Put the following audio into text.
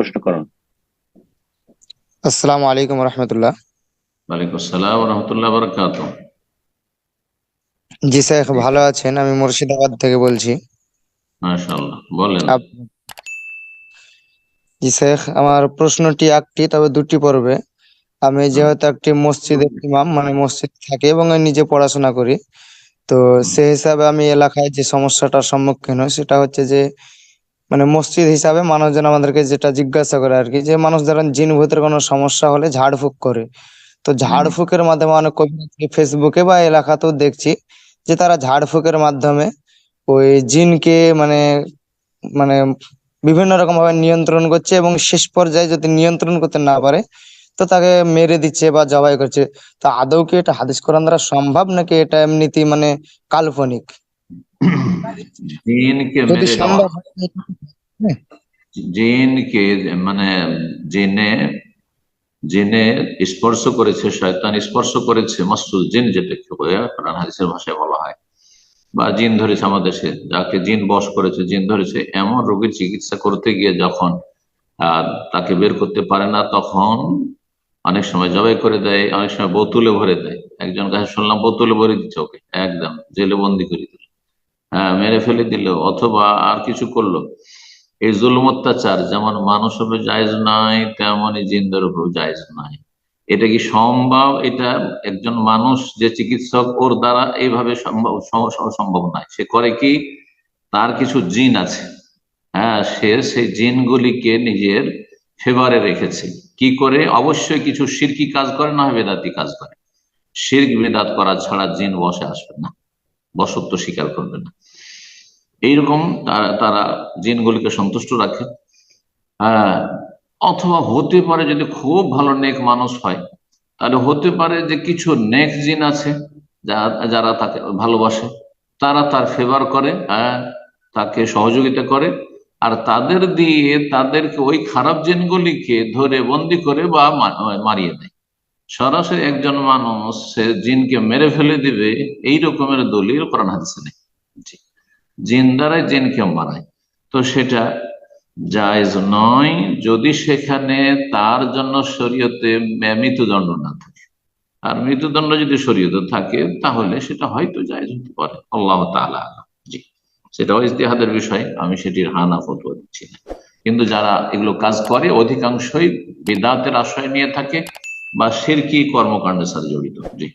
প্রশ্ন করুন। আসসালামু আলাইকুম রহমতুল্লাহ। ওয়ালাইকুম আসসালাম রহমতুল্লাহ বরকাত জি শেখ ভালো আছেন? আমি মুর্শিদাবাদ থেকে বলছি। মাশাআল্লাহ বলেন। জি শেখ আমার প্রশ্নটি একটি তবে দুটি পড়বে আমি যেহেতু একটি মসজিদের ইমাম মানে মসজিদ থাকে এবং আমি নিজে পড়াশোনা করি তো সেই হিসাবে আমি এলাকায় যে সমস্যাটার সম্মুখীন হই সেটা হচ্ছে যে মানে মসজিদ হিসাবে মানুষজন আমাদেরকে যেটা জিজ্ঞাসা করে আর কি, যে মানুষ ধরেন জিন ভূতের কোনো সমস্যা হলে ঝাড়ফুঁক করে। তো ঝাড়ফুঁকের মাধ্যমে অনেক কবিরাজি ফেসবুকে বা এলাকাতেও দেখছি, যে তারা ঝাড়ফুঁকের মাধ্যমে ওই জিনকে মানে মানে বিভিন্ন রকম ভাবে নিয়ন্ত্রণ করছে এবং শেষ পর্যায়ে যদি নিয়ন্ত্রণ করতে না পারে, তো তাকে মেরে দিচ্ছে বা জবাই করছে। তো আদৌ কি এটা হাদিস কোরআন দ্বারা সম্ভব নাকি এটা এমনিতেই মানে কাল্পনিক? জিনকে যদি মেরে সম্ভব হয় জিনকে মানে জিনে জিনে স্পর্শ করেছে শয়তান স্পর্শ করেছে মাসুল জিন যেটাকে কোরআন হাদিসের ভাষায় বলা হয়। বা জিন ধরেছে আমাদের দেশে যাকে জিন বশ করেছে জিন ধরেছে এমন রোগীর চিকিৎসা করতে গিয়ে যখন তাকে বের করতে পারে না তখন অনেক সময় জবাই করে দেয় অনেক সময় বোতলে ভরে দেয়। একজন কাছে শুনলাম বোতলে ভরে দিচ্ছে ওকে একদম জেলে বন্দি করে দিল হ্যাঁ মেরে ফেলে দিল, অথবা আর কিছু করল। এই জুলুম অত্যাচার যেমন মানুষ হবে জায়েজ নাই, তেমনই জিন্দের উপর জায়েজ নাই। এটা কি সম্ভব? এটা একজন মানুষ যে চিকিৎসক ওর দ্বারা এইভাবে সম্ভব, সম- সম- সম্ভব নয়। সে করে কি? তার কিছু জিন আছে। হ্যাঁ সে সেই জিনগুলিকে নিজের ফেভারে রেখেছে। কি করে? অবশ্যই কিছু সিরকি কাজ করে, না বেদাতি কাজ করে। শির্ক বেদাত করা ছাড়া জিন বসে আসবে না। বসত্ব স্বীকার করবে না। এইরকম তারা জিনগুলিকে সন্তুষ্ট রাখে। অথবা হতে পারে যদি খুব ভালো নেক মানুষ হয়, তাহলে হতে পারে যে কিছু নেক জিন আছে যারা তাকে ভালোবাসে, তারা তার ফেভার করে তাকে সহযোগিতা করে, আর তাদের দিয়ে তাদেরকে ওই খারাপ জিনগুলিকে ধরে বন্দি করে বা মারিয়ে দেয়। সরাসরি একজন মানুষ, সে জিনকে মেরে ফেলে দিবে, এই রকমের দলিল কোরআন হাদিসে নেই। জিন দ্বারাই জিনকে মারায়। তো সেটা জায়জ নয় যদি সেখানে তার জন্য শরীয়তে মৃত্যুদণ্ড না থাকে। আর মৃত্যুদণ্ড যদি শরীয়তে থাকে, তাহলে সেটা হয়তো জায়জ হতে পারে। আল্লাহ আলাম। জি। সেটাও ইজতিহাদের বিষয়, আমি সেটির হানা ফতোয়া দিচ্ছি না। কিন্তু যারা এগুলো কাজ করে, অধিকাংশই বিদাতের আশ্রয় নিয়ে থাকে। বা সেরকি কর্মকাণ্ডের সাথে জড়িত। জি।